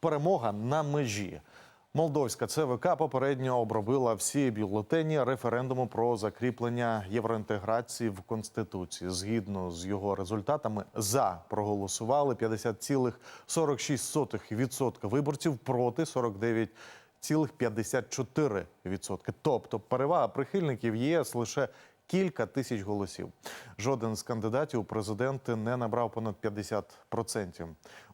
Перемога на межі. Молдовська ЦВК попередньо обробила всі бюлетені референдуму про закріплення євроінтеграції в конституції. Згідно з його результатами, за проголосували 50,46% виборців проти 49,54%. Тобто перевага прихильників ЄС лише кілька тисяч голосів. Жоден з кандидатів у президенти не набрав понад 50%.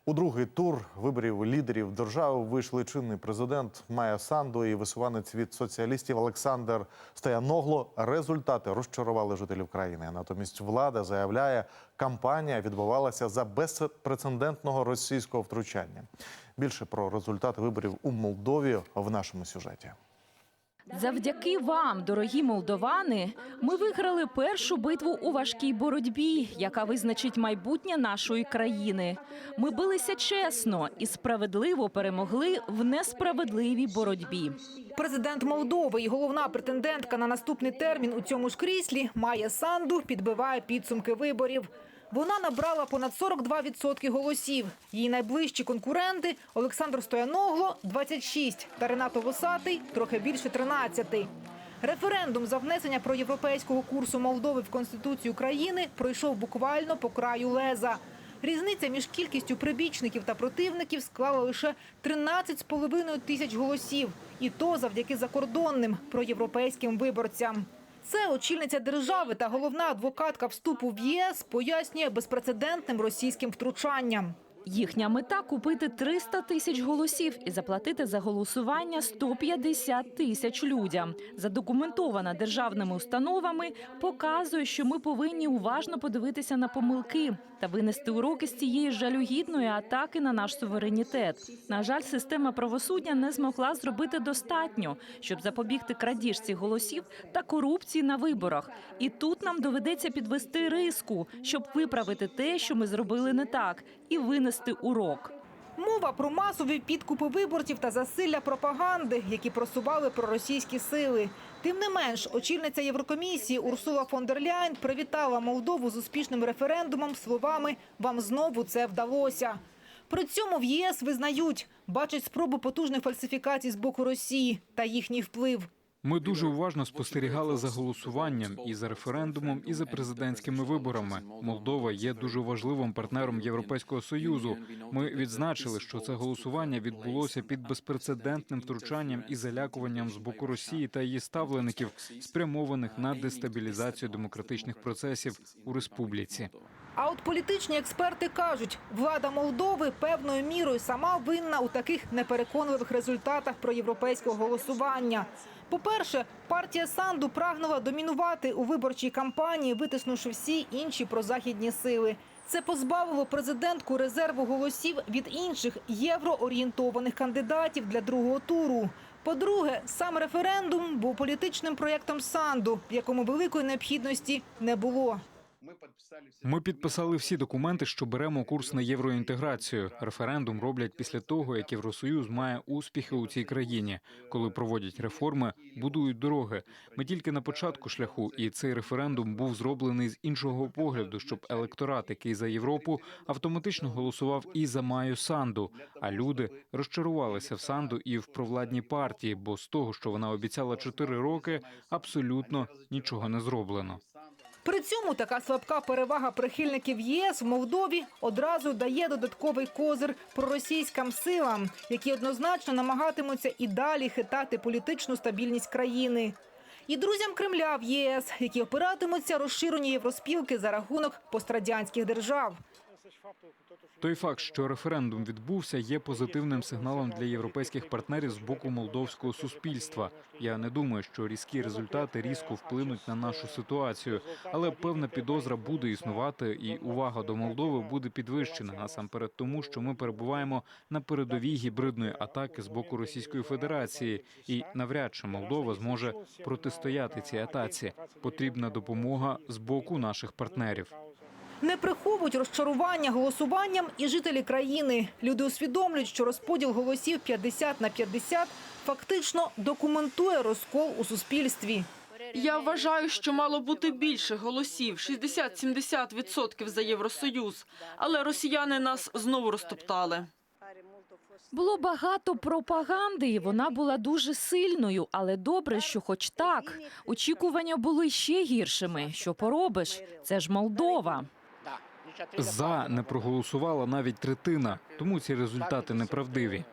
У другий тур виборів лідерів держави вийшли чинний президент Майя Санду і висуванець від соціалістів Олександр Стояногло. Результати розчарували жителів країни. Натомість влада заявляє, кампанія відбувалася за безпрецедентного російського втручання. Більше про результати виборів у Молдові в нашому сюжеті. Завдяки вам, дорогі молдовани, ми виграли першу битву у важкій боротьбі, яка визначить майбутнє нашої країни. Ми билися чесно і справедливо перемогли в несправедливій боротьбі. Президент Молдови і головна претендентка на наступний термін у цьому ж кріслі Майя Санду підбиває підсумки виборів. Вона набрала понад 42% голосів. Її найближчі конкуренти Олександр Стояногло – 26 та Ренато Восатий – трохи більше 13. Референдум за внесення проєвропейського курсу Молдови в Конституцію країни пройшов буквально по краю леза. Різниця між кількістю прибічників та противників склала лише 13,5 тисяч голосів. І то завдяки закордонним проєвропейським виборцям. Це очільниця держави та головна адвокатка вступу в ЄС пояснює безпрецедентним російським втручанням. Їхня мета купити 300 тисяч голосів і заплатити за голосування 150 тисяч людям. Задокументована державними установами показує, що ми повинні уважно подивитися на помилки та винести уроки з цієї жалюгідної атаки на наш суверенітет. На жаль, система правосуддя не змогла зробити достатньо, щоб запобігти крадіжці голосів та корупції на виборах. І тут нам доведеться підвести риску, щоб виправити те, що ми зробили не так, і винести урок. Мова про масові підкупи виборців та засилля пропаганди, які просували проросійські сили. Тим не менш, очільниця Єврокомісії Урсула фон дер Ляйн привітала Молдову з успішним референдумом словами «Вам знову це вдалося». При цьому в ЄС визнають, бачать спробу потужних фальсифікацій з боку Росії та їхній вплив. Ми дуже уважно спостерігали за голосуванням і за референдумом, і за президентськими виборами. Молдова є дуже важливим партнером Європейського союзу. Ми відзначили, що це голосування відбулося під безпрецедентним втручанням і залякуванням з боку Росії та її ставлеників, спрямованих на дестабілізацію демократичних процесів у республіці. А от політичні експерти кажуть, влада Молдови певною мірою сама винна у таких непереконливих результатах проєвропейського голосування. По-перше, партія Санду прагнула домінувати у виборчій кампанії, витиснувши всі інші прозахідні сили. Це позбавило президентку резерву голосів від інших євроорієнтованих кандидатів для другого туру. По-друге, сам референдум був політичним проєктом Санду, в якому великої необхідності не було. Ми підписали всі документи, що беремо курс на євроінтеграцію. Референдум роблять після того, як Євросоюз має успіхи у цій країні. Коли проводять реформи, будують дороги. Ми тільки на початку шляху, і цей референдум був зроблений з іншого погляду, щоб електорат, який за Європу, автоматично голосував і за Маю Санду. А люди розчарувалися в Санду і в провладній партії, бо з того, що вона обіцяла чотири роки, абсолютно нічого не зроблено. При цьому така слабка перевага прихильників ЄС в Молдові одразу дає додатковий козир проросійським силам, які однозначно намагатимуться і далі хитати політичну стабільність країни. І друзям Кремля в ЄС, які опиратимуться розширені євроспілки за рахунок пострадянських держав. Той факт, що референдум відбувся, є позитивним сигналом для європейських партнерів з боку молдовського суспільства. Я не думаю, що різкі результати різко вплинуть на нашу ситуацію, але певна підозра буде існувати, і увага до Молдови буде підвищена насамперед тому, що ми перебуваємо на передовій гібридної атаки з боку Російської Федерації, і навряд чи Молдова зможе протистояти цій атаці. Потрібна допомога з боку наших партнерів. Не приховують розчарування голосуванням і жителі країни. Люди усвідомлюють, що розподіл голосів 50 на 50 фактично документує розкол у суспільстві. Я вважаю, що мало бути більше голосів 60-70% за Євросоюз. Але росіяни нас знову розтоптали. Було багато пропаганди, і вона була дуже сильною, але добре, що хоч так. Очікування були ще гіршими. Що поробиш? Це ж Молдова. За не проголосувала навіть третина, тому ці результати неправдиві.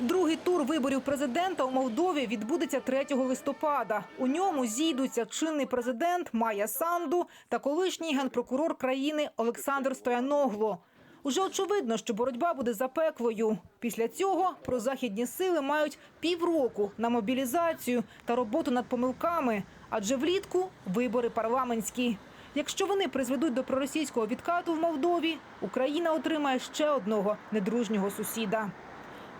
Другий тур виборів президента у Молдові відбудеться 3 листопада. У ньому зійдуться чинний президент Майя Санду та колишній генпрокурор країни Олександр Стояногло. Уже очевидно, що боротьба буде запеклою. Після цього прозахідні сили мають півроку на мобілізацію та роботу над помилками, адже влітку вибори парламентські. Якщо вони призведуть до проросійського відкату в Молдові, Україна отримає ще одного недружнього сусіда.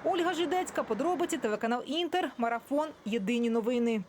Ольга Жидецька, подробиці, телеканал Інтер, марафон. Єдині новини.